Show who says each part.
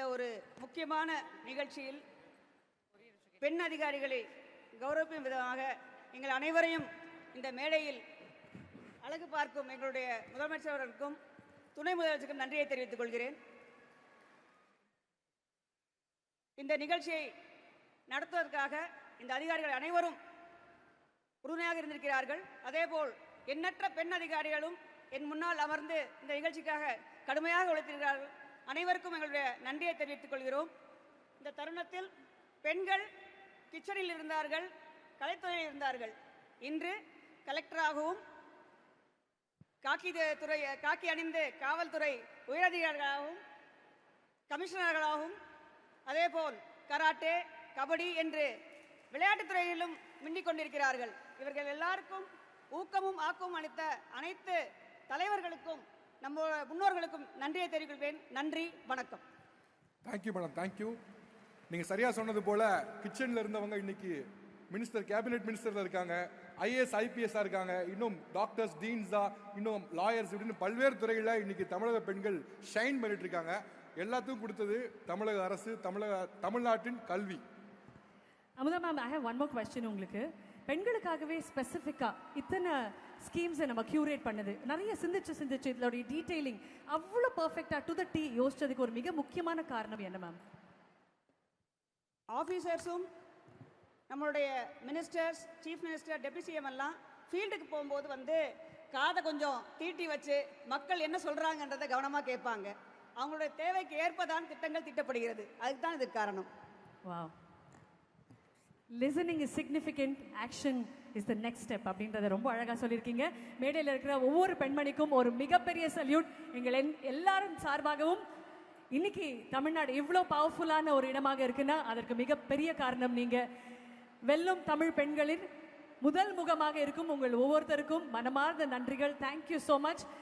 Speaker 1: இந்த ஒரு முக்கியமான நிகழ்ச்சியில் பெண் அதிகாரிகளை கௌரவிக்கும் விதமாக எங்கள் அனைவரையும் இந்த மேடையில் அழகு பார்க்கும் எங்களுடைய முதலமைச்சர் துணை முதலமைச்சருக்கும் நன்றியை தெரிவித்துக் கொள்கிறேன். இந்த நிகழ்ச்சியை நடத்துவதற்காக இந்த அதிகாரிகள் அனைவரும் உறுதுணையாக இருந்திருக்கிறார்கள். அதேபோல் எண்ணற்ற பெண் அதிகாரிகளும் என் முன்னால் அமர்ந்து இந்த நிகழ்ச்சிக்காக கடுமையாக உழைத்திருக்கிறார்கள். அனைவருக்கும் எங்களுடைய நன்றியை தெரிவித்துக் கொள்கிறோம். இந்த தருணத்தில் பெண்கள் கிச்சனில் இருந்தார்கள் கலைத்துறையில் இருந்தார்கள். இன்று கலெக்டராகவும் காக்கி துறை காக்கி அணிந்து காவல்துறை உயரதிகாரிகளாகவும் கமிஷனர்களாகவும் அதேபோல் கராட்டே கபடி என்று விளையாட்டுத் துறையிலும் மின்னிக் கொண்டிருக்கிறார்கள். இவர்கள் எல்லாருக்கும் ஊக்கமும் ஆக்கமும் அளித்த அனைத்து தலைவர்களுக்கும் நம்ம முன்னோர்களுக்கும் நன்றியை தெரிவிக்கிறேன். நன்றி வணக்கம்.
Speaker 2: தேங்க்யூ மேடம் தேங்க்யூ நீங்க சரியா சொன்னது போல கிச்சன்ல இருந்தவங்க இன்னைக்கு மினிஸ்டர் கேபினெட் மினிஸ்டர்ல இருக்காங்க. ஐஏஎஸ் ஐபிஎஸ்ஸா இருக்காங்க. இன்னும் டாக்டர்ஸ் டீன்ஸா இன்னும் லாயர்ஸ் இப்படின்னு பல்வேறு துறைகளில் இன்னைக்கு தமிழக பெண்கள் ஷைன் பண்ணிட்டு இருக்காங்க. எல்லாத்துக்கும் கொடுத்தது தமிழக அரசு தமிழக தமிழ்நாட்டின் கல்வி.
Speaker 3: Amudha ma'am I have one more question உங்களுக்கு. பெண்களுக்காகவே ஸ்பெசிஃபிக்காக இத்தனை ஸ்கீம்ஸை நம்ம கியூரேட் பண்ணது. நிறைய சிந்திச்சு சிந்திச்சு இதோடைய டீடைலிங் அவ்வளோ பர்ஃபெக்டாக டு த டீ யோசிச்சதுக்கு ஒரு மிக முக்கியமான காரணம் என்ன மேம்
Speaker 1: ஆஃபீஸர்ஸும் நம்மளுடைய மினிஸ்டர்ஸ் சீஃப் மினிஸ்டர் சிஎம் எல்லாம் ஃபீல்டுக்கு போகும்போது வந்து காதை கொஞ்சம் தீட்டி வச்சு மக்கள் என்ன சொல்கிறாங்கன்றதை கவனமாக கேட்பாங்க. அவங்களுடைய தேவைக்கு ஏற்பதான் திட்டங்கள் திட்டப்படுகிறது. அதுக்கு தான் இதுக்கு காரணம்.
Speaker 3: Wow listening is significant action is the next step அப்படின்றத ரொம்ப அழகாக சொல்லியிருக்கீங்க. மேடையில் இருக்கிற ஒவ்வொரு பெண்மணிக்கும் ஒரு மிகப்பெரிய சல்யூட் எங்கள் என்- எல்லாரும் சார்பாகவும் இன்னைக்கு தமிழ்நாடு இவ்வளோ பவர்ஃபுல்லான ஒரு இடமாக இருக்குன்னா அதற்கு மிகப்பெரிய காரணம் நீங்கள் வெல்லும் தமிழ் பெண்களின் முதல் முகமாக இருக்கும் உங்கள் ஒவ்வொருத்தருக்கும் மனமார்ந்த நன்றிகள். Thank you so much